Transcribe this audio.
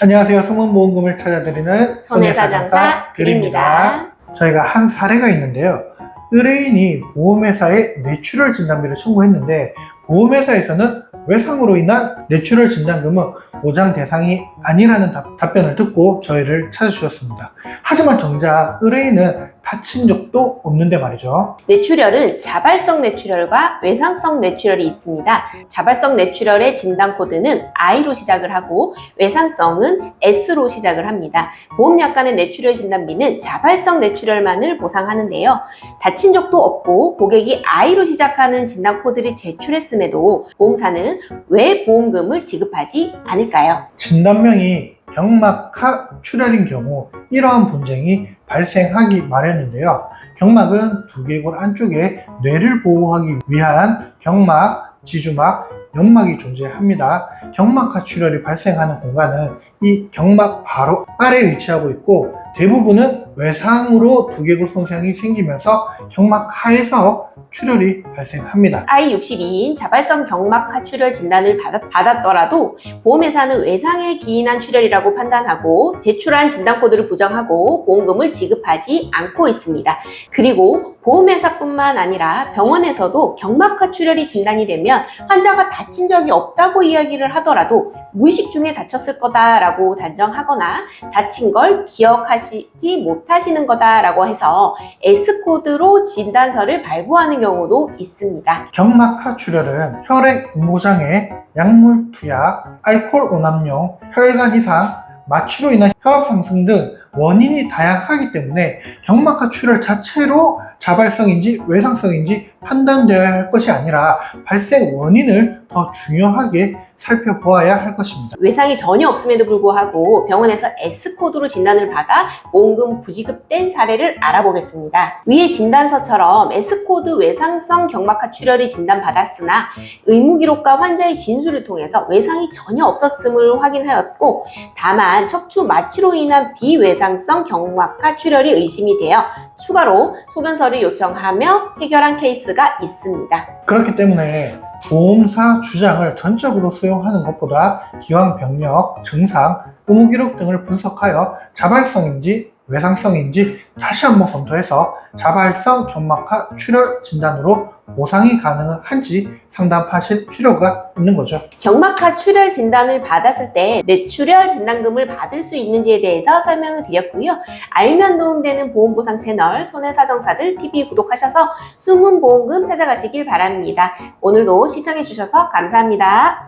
안녕하세요. 소문보험금을 찾아드리는 손해사정사 드립니다. 저희가 한 사례가 있는데요. 의뢰인이 보험회사에 뇌출혈 진단비를 청구했는데 보험회사에서는 외상으로 인한 뇌출혈 진단금은 보장 대상이 아니라는 답, 답변을 듣고 저희를 찾아주셨습니다. 하지만 정작 의뢰인은 다친 적도 없는데 말이죠. 뇌출혈은 자발성 뇌출혈과 외상성 뇌출혈이 있습니다. 자발성 뇌출혈의 진단 코드는 I로 시작을 하고 외상성은 S로 시작을 합니다. 보험약관의 뇌출혈 진단비는 자발성 뇌출혈만을 보상하는데요. 다친 적도 없고 고객이 I로 시작하는 진단 코드를 제출했음에도 보험사는 왜 보험금을 지급하지 않을까요? 진단명이 경막하 출혈인 경우 이러한 분쟁이 발생하기 마련인데요. 경막은 두개골 안쪽에 뇌를 보호하기 위한 경막, 지주막, 연막이 존재합니다. 경막하 출혈이 발생하는 공간은 이 경막 바로 아래에 위치하고 있고 대부분은 외상으로 두개골 손상이 생기면서 경막 하에서 출혈이 발생합니다. I62인 자발성 경막하 출혈 진단을 받았, 더라도 보험회사는 외상에 기인한 출혈이라고 판단하고 제출한 진단 코드를 부정하고 보험금을 지급하지 않고 있습니다. 그리고 보험회사뿐만 아니라 병원에서도 경막하 출혈이 진단이 되면 환자가 다친 적이 없다고 이야기를 하더라도 무의식 중에 다쳤을 거다라고 단정하거나 다친 걸 기억하시지 못하시는 거다라고 해서 S코드로 진단서를 발부하는 경우도 있습니다. 경막하 출혈은 혈액 응고장애, 약물 투약, 알코올 오남용, 혈관 이상, 마취로 인한 혈압 상승 등 원인이 다양하기 때문에 경막하 출혈 자체로 자발성인지 외상성인지 판단되어야 할 것이 아니라 발생 원인을 더 중요하게 살펴보아야 할 것입니다. 외상이 전혀 없음에도 불구하고 병원에서 S코드로 진단을 받아 보험금 부지급된 사례를 알아보겠습니다. 위의 진단서처럼 S코드 외상성 경막하 출혈이 진단받았으나 의무기록과 환자의 진술을 통해서 외상이 전혀 없었음을 확인하였고 다만 척추 마취로 인한 비외상성 경막하 출혈이 의심이 되어 추가로 소견서를 요청하며 해결한 케이스가 있습니다. 그렇기 때문에 보험사 주장을 전적으로 수용하는 것보다 기왕 병력, 증상, 의무 기록 등을 분석하여 자발성인지 외상성인지 다시 한번 검토해서 자발성 경막하 출혈 진단으로 보상이 가능한지 상담하실 필요가 있는 거죠. 경막하 출혈 진단을 받았을 때 뇌출혈 진단금을 받을 수 있는지에 대해서 설명을 드렸고요. 알면 도움되는 보험보상 채널 손해사정사들 TV 구독하셔서 숨은 보험금 찾아가시길 바랍니다. 오늘도 시청해주셔서 감사합니다.